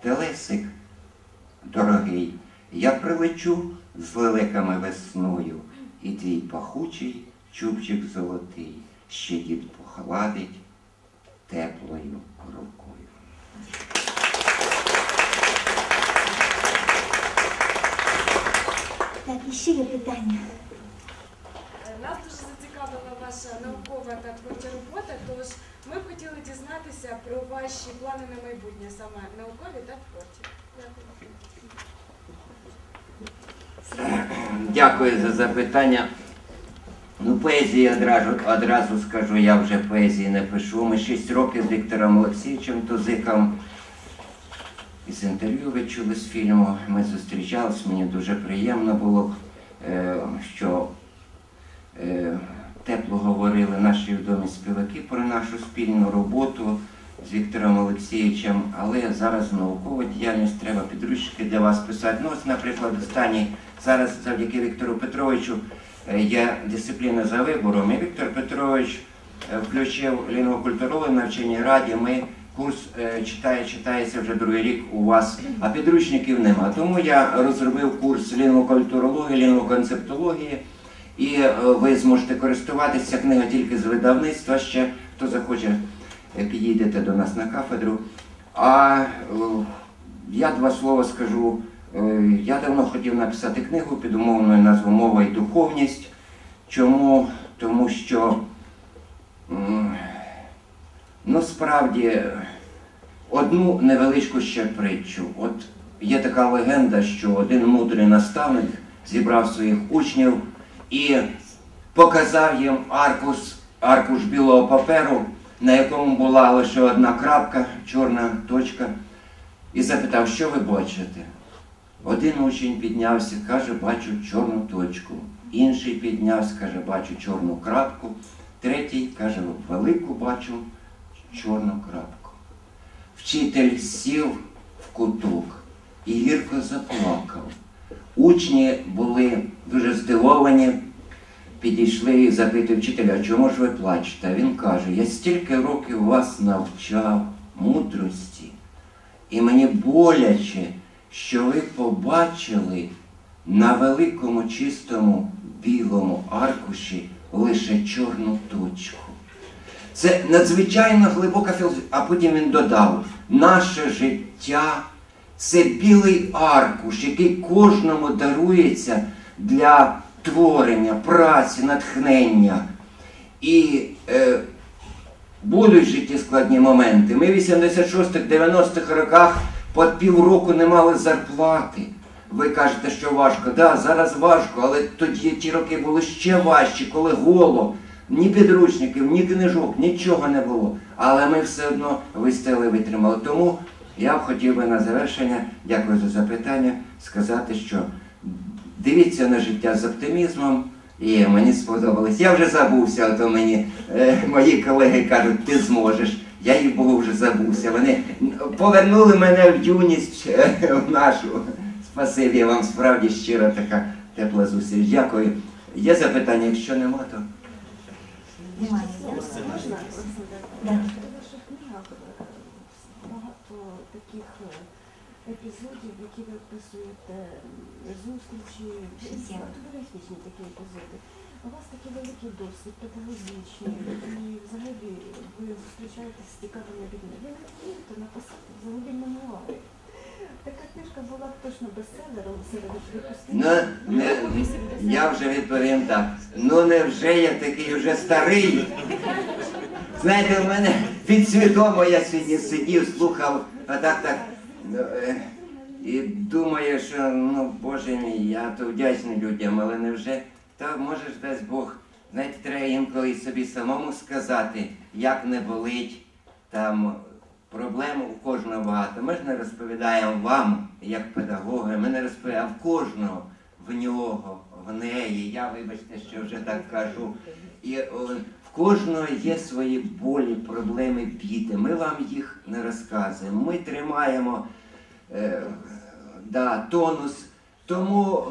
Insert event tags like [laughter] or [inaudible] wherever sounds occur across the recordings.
Телесик, дорогий, я прилечу з лелеками весною, і твій пахучий чубчик золотий ще дід похладить теплою рукою. Так, і ще є питання. Е, зацікавила ваша наукова та творча робота, тож ми б хотіли дізнатися про ваші плани на майбутнє, саме наукові та творчі. Дякую. Дякую за запитання. Ну, поезії одразу, одразу скажу, я вже поезії не пишу. Ми шість років з Віктором Олексійовичем Тузиком із інтерв'ю ви чули з фільму. Ми зустрічались, мені дуже приємно було, е, що е, тепло говорили наші відомі співаки про нашу спільну роботу з Віктором Олексійовичем, але зараз наукова діяльність треба підручники для вас писати. Ну, ось, наприклад, останній зараз завдяки Віктору Петровичу е, є дисципліна за вибором. І Віктор Петрович е, включив лінгвокультурове навчання раді. Ми курс е, читає, читається вже другий рік у вас, а підручників нема. Тому я розробив курс лінгвокультурології, лінгвоконцептології. І е, ви зможете користуватися книга тільки з видавництва ще, хто захоче, е, підійдете до нас на кафедру. А е, я два слова скажу. Я давно хотів написати книгу під умовною назвою Мова і духовність. Чому? Тому що ну, справді одну невеличку ще притчу. От є така легенда, що один мудрий наставник зібрав своїх учнів і показав їм аркус, аркуш білого паперу, на якому була лише одна крапка, чорна точка, і запитав, що ви бачите? Один учень піднявся, каже, бачу чорну точку. Інший піднявся, каже, бачу чорну крапку. Третій каже, велику бачу чорну крапку. Вчитель сів в куток і гірко заплакав. Учні були дуже здивовані, підійшли і запитують вчителя, чому ж ви плачете? Він каже, я стільки років вас навчав мудрості, і мені боляче, що ви побачили на великому чистому білому аркуші лише чорну точку. Це надзвичайно глибока філософія. А потім він додав, наше життя це білий аркуш, який кожному дарується для творення, праці, натхнення. І е, будуть житті складні моменти. Ми в 86-90-х роках по півроку не мали зарплати. Ви кажете, що важко. Так, да, зараз важко, але тоді ті роки були ще важчі, коли голо, ні підручників, ні книжок, нічого не було. Але ми все одно вистояли, витримали. Тому я б хотів би на завершення, дякую за запитання, сказати, що дивіться на життя з оптимізмом. І мені сподобалось. Я вже забувся, а то мені е, мої колеги кажуть, ти зможеш. Я їй Богу вже забувся. Вони повернули мене в юність е, в нашу. Спасибі вам справді щира така тепла зустріч. Дякую. Є запитання, якщо нема, то. Немає. Можна? Да. В ваших книгах е, багато таких е, епізодів, які ви описуєте зустрічі, Життєві. фотографічні такі епізоди. У вас такий великий досвід, педагогічний, і взагалі ви зустрічаєтесь з цікавими людьми. Ви не вмієте написати взагалі мемуари. Така книжка була б точно бестселером серед випускників. Ну, не, я вже відповім так. Ну невже я такий вже старий? Знаєте, у мене підсвідомо я сидів, сидів, слухав, а так так. Ну, І думаю, що ну, Боже мій, я то вдячний людям, але невже та може ж дасть Бог. Знаєте, треба інколи собі самому сказати, як не болить там проблем у кожного багато. Ми ж не розповідаємо вам, як педагоги, ми не розповідаємо в кожного, в нього, в неї. Я, вибачте, що вже так кажу. І в кожного є свої болі, проблеми, біди. Ми вам їх не розказуємо. Ми тримаємо е, да, тонус. Тому,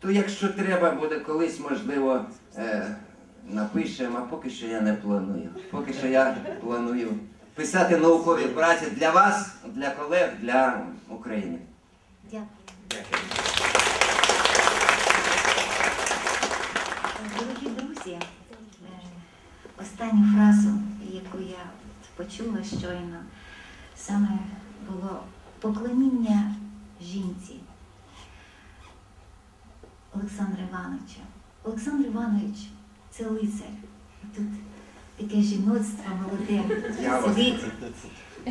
то якщо треба буде колись, можливо, е, напишемо, а поки що я не планую. Поки що я планую писати наукові праці для вас, для колег, для України. Дякую. Друзі, е, останню фразу, яку я почула щойно, саме було поклоніння жінці Олександра Івановича. Олександр Іванович це лицар. Тут таке жіноцтво молоде сидить.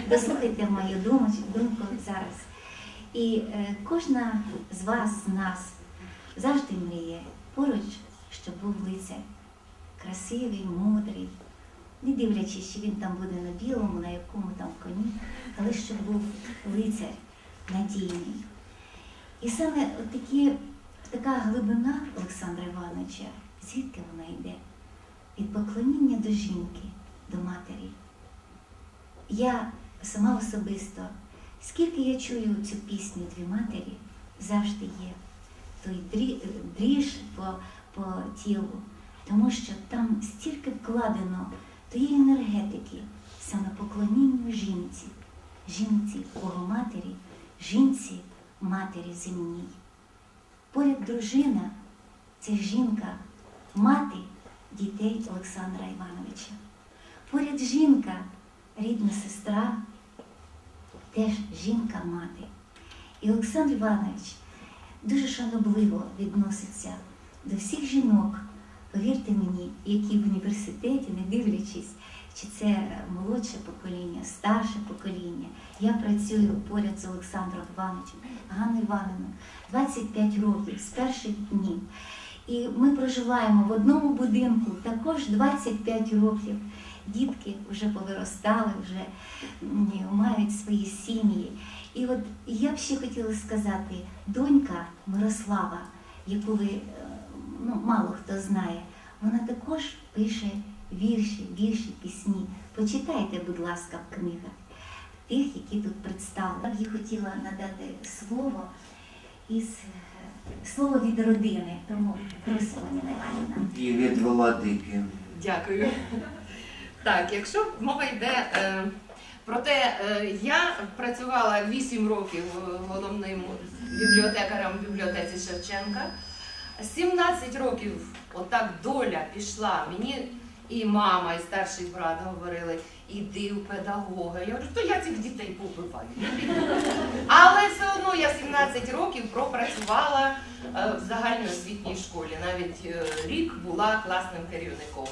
Дослухайте [laughs] мою думку, думку зараз. І е, кожна з вас, з нас, завжди мріє поруч, щоб був лицар. Красивий, мудрий, не дивлячись, що він там буде на білому, на якому там коні, але щоб був лицар надійний. І саме такі, така глибина Олександра Івановича, звідки вона йде? Від поклоніння до жінки, до матері. Я сама особисто, скільки я чую цю пісню Дві матері, завжди є той дрі- дріж по, по тілу, тому що там стільки вкладено тієї енергетики, саме поклонінню жінці, жінці Богоматері, жінці матері земній. Поряд дружина це жінка, мати дітей Олександра Івановича. Поряд жінка, рідна сестра, теж жінка-мати. І Олександр Іванович дуже шанобливо відноситься до всіх жінок, повірте мені, які в університеті, не дивлячись, чи це молодше покоління, старше покоління. Я працюю поряд з Олександром Івановичем, Ганною Івановною 25 років з перших днів. І ми проживаємо в одному будинку також 25 років. Дітки вже повиростали, вже мають свої сім'ї. І от я б ще хотіла сказати, донька Мирослава, яку ви е, ну, мало хто знає, вона також пише вірші, вірші, пісні. Почитайте, будь ласка, в книгах тих, які тут представлені. Я б хотіла надати слово із слово від родини, тому просимо Ніна Іванівна. І від владики. Дякую. Так, якщо мова йде е, про те, е, я працювала 8 років головним бібліотекарем в бібліотеці Шевченка. 17 років отак доля пішла. Мені і мама, і старший брат говорили, іди в педагога. Я говорю, то я цих дітей побиваю. не піду». Але все одно я 17 років пропрацювала е, в загальноосвітній школі. Навіть е, рік була класним керівником.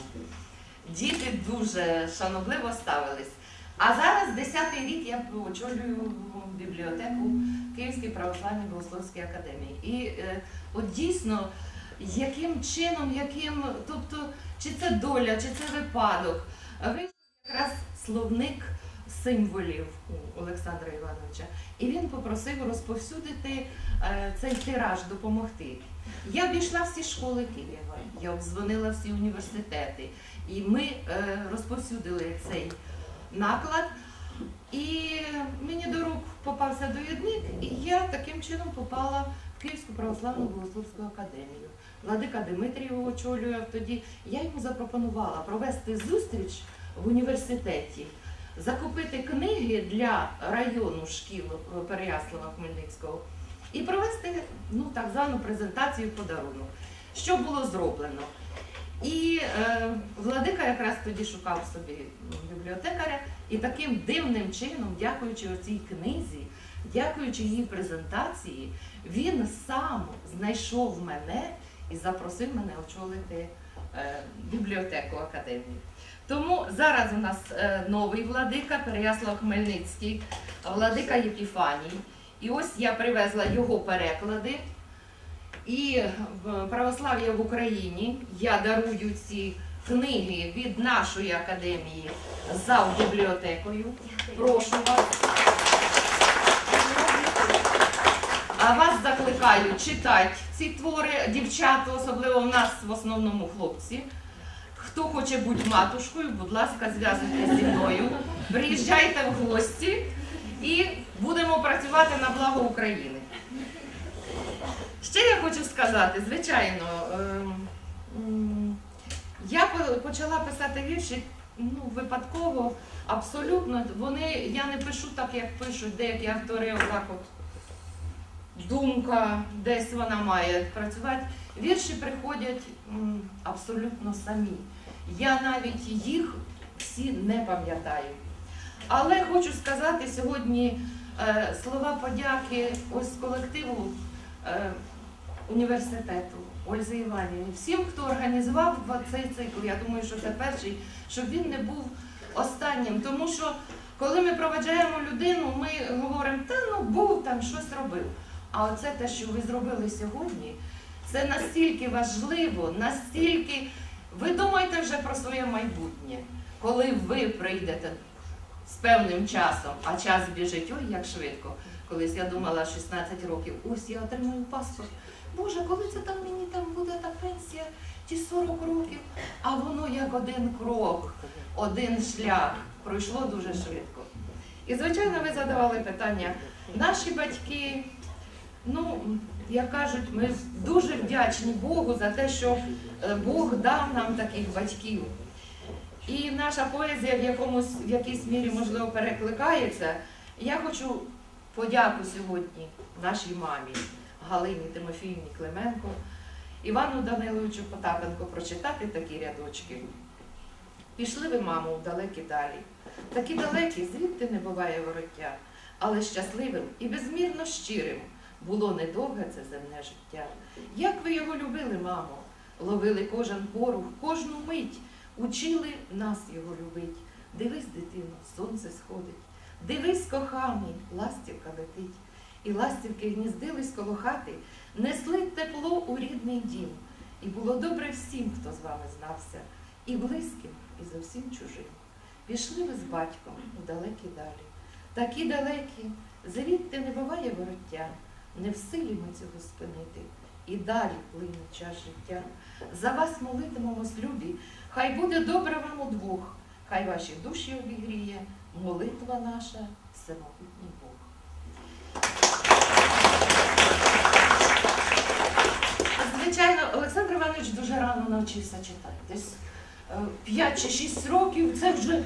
Діти дуже шанобливо ставились. А зараз 10-й рік я очолюю бібліотеку Київської православної богословській академії. І е, от дійсно, яким чином, яким, тобто, чи це доля, чи це випадок, вийшов якраз словник символів у Олександра Івановича. І він попросив розповсюдити е, цей тираж, допомогти. Я обійшла всі школи Києва, я обдзвонила всі університети, і ми е, розповсюдили цей наклад. І мені до рук попався довідник, і я таким чином попала в Київську православну богословську академію. Владика Дмитрій очолював тоді. Я йому запропонувала провести зустріч в університеті, закупити книги для району шкіл Переяслава Хмельницького і провести ну, так звану презентацію подарунок. Що було зроблено? І е, владика якраз тоді шукав собі бібліотекаря, і таким дивним чином, дякуючи оцій книзі, дякуючи її презентації, він сам знайшов мене і запросив мене очолити е, бібліотеку академії. Тому зараз у нас е, новий владика Переяслав Хмельницький, владика Єпіфаній. І ось я привезла його переклади. І православ'я в Україні я дарую ці книги від нашої академії за бібліотекою. Прошу вас. А вас закликаю читати ці твори, дівчата, особливо в нас в основному хлопці. Хто хоче бути матушкою, будь ласка, зв'язуйтесь зі мною. Приїжджайте в гості і будемо працювати на благо України. Ще я хочу сказати, звичайно, ем, я почала писати вірші ну, випадково, абсолютно. Вони, я не пишу так, як пишуть деякі автори, отак от думка, десь вона має працювати. Вірші приходять абсолютно самі. Я навіть їх всі не пам'ятаю. Але хочу сказати сьогодні е, слова подяки ось колективу е, університету Ользи Іванівні. Всім, хто організував цей цикл, я думаю, що це перший, щоб він не був останнім. Тому що коли ми проведжаємо людину, ми говоримо, та ну був там, щось робив. А оце те, що ви зробили сьогодні, це настільки важливо, настільки ви думаєте вже про своє майбутнє, коли ви прийдете з певним часом, а час біжить, ой, як швидко. Колись я думала 16 років, ось я отримую паспорт. Боже, коли це там мені там буде та пенсія, ті 40 років, а воно як один крок, один шлях. Пройшло дуже швидко. І, звичайно, ви задавали питання. Наші батьки, ну, як кажуть, ми дуже вдячні Богу за те, що е, Бог дав нам таких батьків. І наша поезія в якомусь в якійсь мірі можливо перекликається. Я хочу подяку сьогодні нашій мамі Галині Тимофіївні Клименко, Івану Даниловичу Потапенко прочитати такі рядочки. Пішли ви, мамо, в далекі далі. Такі далекі, звідти не буває вороття, але щасливим і безмірно щирим було недовге це земне життя. Як ви його любили, мамо, ловили кожен порух, кожну мить, учили нас його любить. Дивись, дитино, сонце сходить. Дивись, коханий, ластівка летить. І ластівки гніздились коло хати, несли тепло у рідний дім. І було добре всім, хто з вами знався, і близьким, і зовсім чужим. Пішли ви з батьком у далекі далі. Такі далекі, звідти не буває вороття, не в силі ми цього спинити. І далі плине час життя. За вас молитимемось, любі, хай буде добре вам удвох, хай ваші душі обігріє, молитва наша, всемогутній Бог. Звичайно, Олександр Іванович дуже рано навчився читати. Десь 5 чи 6 років це вже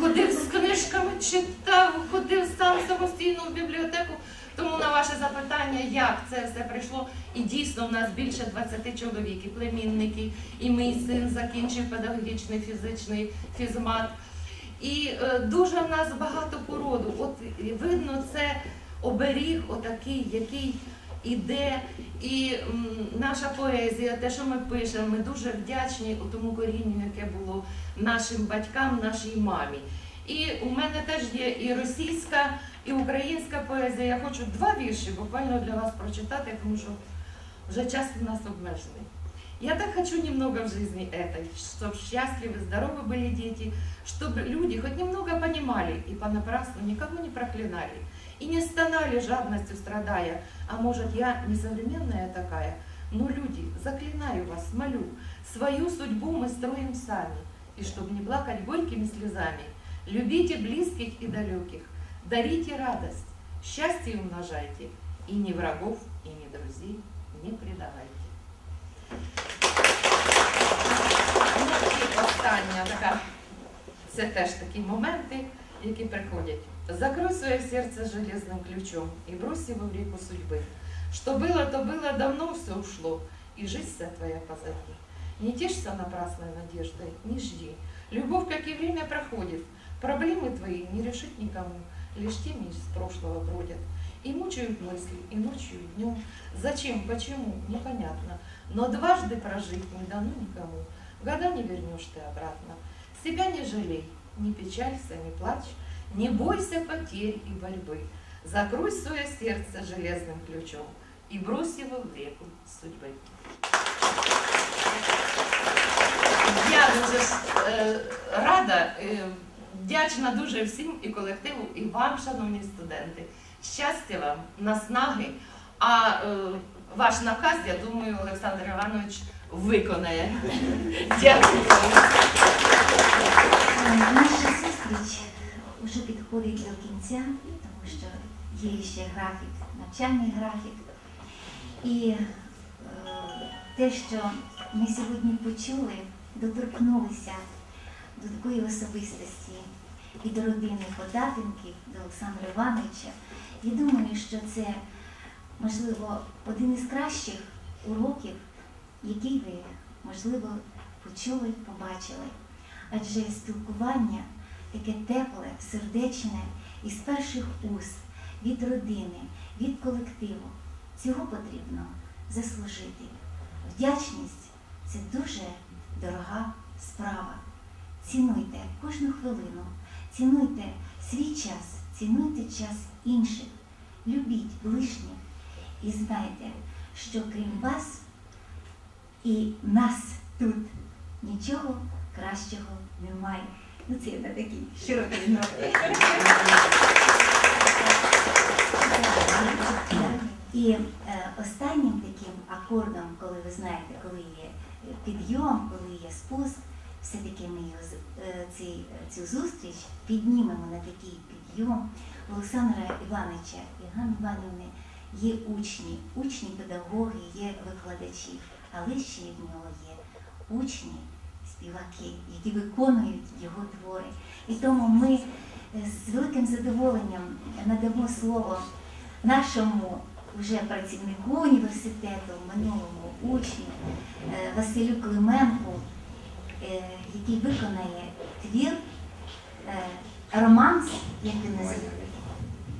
ходив з книжками, читав, ходив сам самостійно в бібліотеку. Тому на ваше запитання, як це все прийшло, і дійсно в нас більше 20 чоловік, і племінники, і мій син закінчив педагогічний фізичний фізмат. І е, дуже в нас багато породу. От видно, це оберіг отакий, який іде. І наша поезія, те, що ми пишемо, ми дуже вдячні тому корінню, яке було нашим батькам, нашій мамі. І у мене теж є і російська, і українська поезія. Я хочу два вірші буквально для вас прочитати, тому що вже час у нас обмежений. Я так хочу немного в жизни этой, чтобы счастливы, здоровы были дети, чтобы люди хоть немного понимали и понапрасну никого не проклинали, и не стонали жадностью страдая, а может я несовременная такая, но люди, заклинаю вас, молю, свою судьбу мы строим сами, и чтобы не плакать горькими слезами, любите близких и далеких, дарите радость, счастье умножайте, и ни врагов, и ни друзей не предавайте остання така, це теж такі моменти, які приходять. Закрой своє серце железним ключом і брось его в реку судьбы. Что было, то было, давно все ушло, и жизнь вся твоя позади. Не тешься напрасной надеждой, не жди. Любовь, как и время, проходит. Проблемы твои не решить никому, лишь теми из прошлого бродят. И мучают мысли, и ночью, и днем. Зачем, почему, непонятно. Но дважды прожить не дано никому. Года не вернешь ты обратно. Себя не жалей, не печалься, не плачь. Не бойся потерь и борьбы. Закрой свое сердце железным ключом и брось его в реку судьбы. Я дуже е, рада, е, вдячна дуже всім і колективу, і вам, шановні студенти. Щастя вам, наснаги. А е, ваш наказ, я думаю, Олександр Іванович виконає. Дякую. Наша зустріч вже підходить до кінця, тому що є ще графік, навчальний графік. І е, те, що ми сьогодні почули, доторкнулися до такої особистості від родини Потапенків до Олександра Івановича. Я думаю, що це, можливо, один із кращих уроків, який ви, можливо, почули, побачили. Адже спілкування таке тепле, сердечне із перших уст, від родини, від колективу. Цього потрібно заслужити. Вдячність це дуже дорога справа. Цінуйте кожну хвилину, цінуйте свій час, цінуйте час інших, любіть ближніх і знайте, що крім вас і нас тут нічого кращого немає. Ну це я на такій широкій ноті. І е, останнім таким акордом, коли ви знаєте, коли є підйом, коли є спуск, все-таки ми його, е, ці- цю зустріч піднімемо на такий підйом. Олександра Івановича і Ганни Іванівни є учні, учні педагоги, є викладачі, але ще в нього є учні, співаки, які виконують його твори. І тому ми е, з великим задоволенням надамо слово нашому вже працівнику університету, минулому учню е, Василю Клименку, е, який виконає твір романс, як він називається?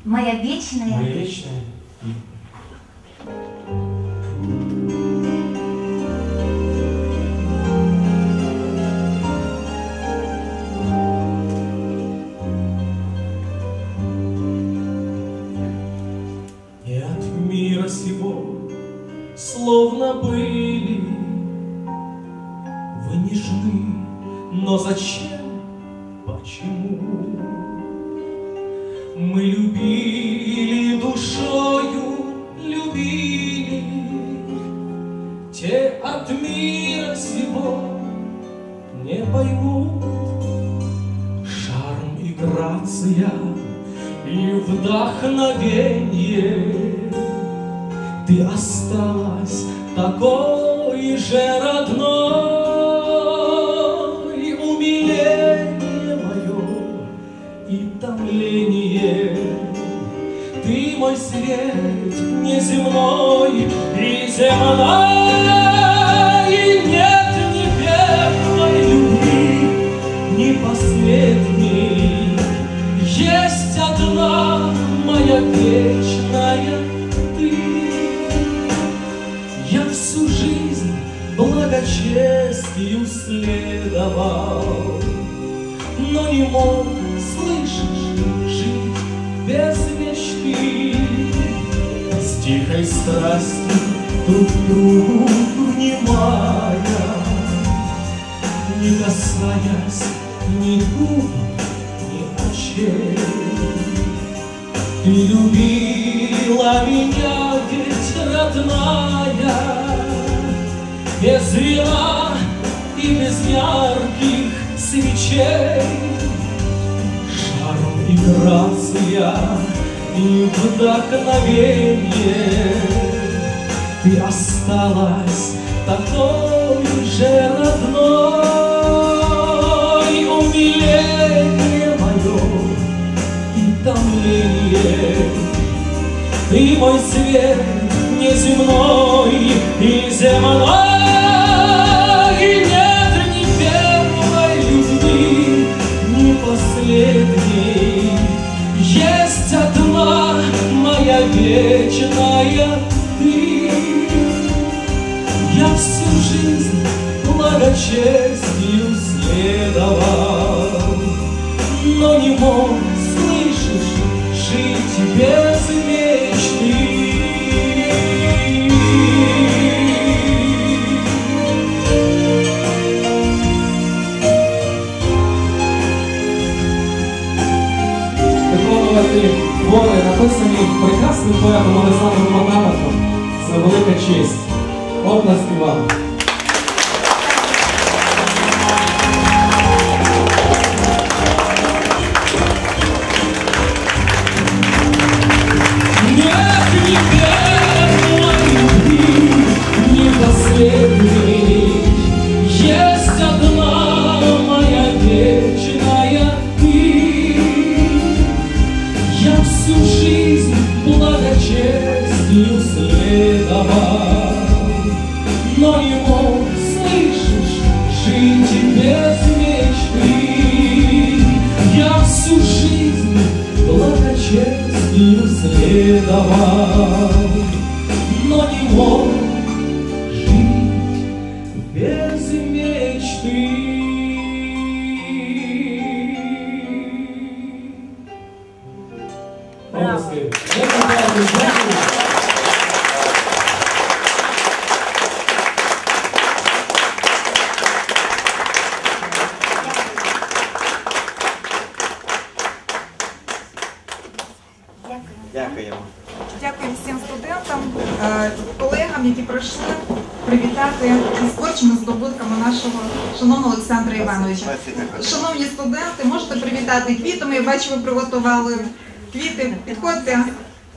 Моя вічна. Моя вечная. Словно были Вы нежны, но зачем, почему? Мы любили мой свет неземной и земной И нет ни первой любви, ни последней. Есть одна моя вечная ты. Я всю жизнь благочестию следовал но не мог, С тихой страстью друг другу внимая, Не касаясь ни губ, ни очей. Ты любила меня, ведь родная, без вина и без ярких свечей. Шарм и грация и вдохновение. Ты осталась такой же родной. Умиление мое и томление. Ты мой свет неземной и земной поетом Олександром Потапенком. Це велика честь. Область вам. 的话。Із здобутками нашого шановного Олександра Івановича. Шановні студенти, можете привітати квітами. Я бачу, ви приготували квіти. Підходьте,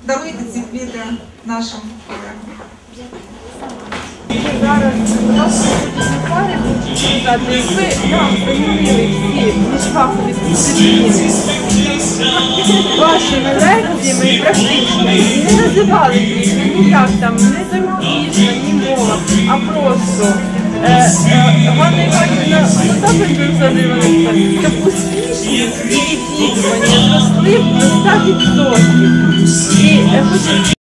даруйте ці квіти нашим. Зараз пари ви нам замінили всі міжфахові дисципліни вашими лекціями і практичними. Не називали їх ніяк там, не тематично, ні мова, а просто. Е, е, Ганна Іванівна Потапенко Олександр Іванович, так успішні її відвідування зросли до 100%. І е,